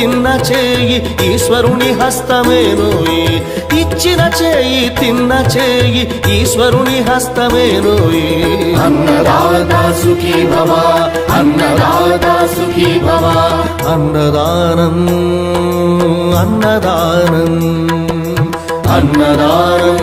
తిన్న చేయి ఈశ్వరుని హస్తమేనోయి ఇచ్చిన చేయి తిన్న చేయి ఈశ్వరుని హస్తమేనోయి అన్నదాత సుఖీ భవ అన్నదాత సుఖీ భవ. అన్నదానం అన్నదానం అన్నదానం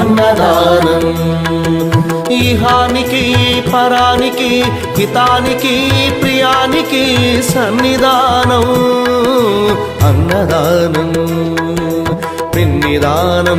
అన్నదానం. ఈహానికి పరానికి హితానికి ప్రియానికి సన్నిధానం అన్నదానం పిన్నిదానం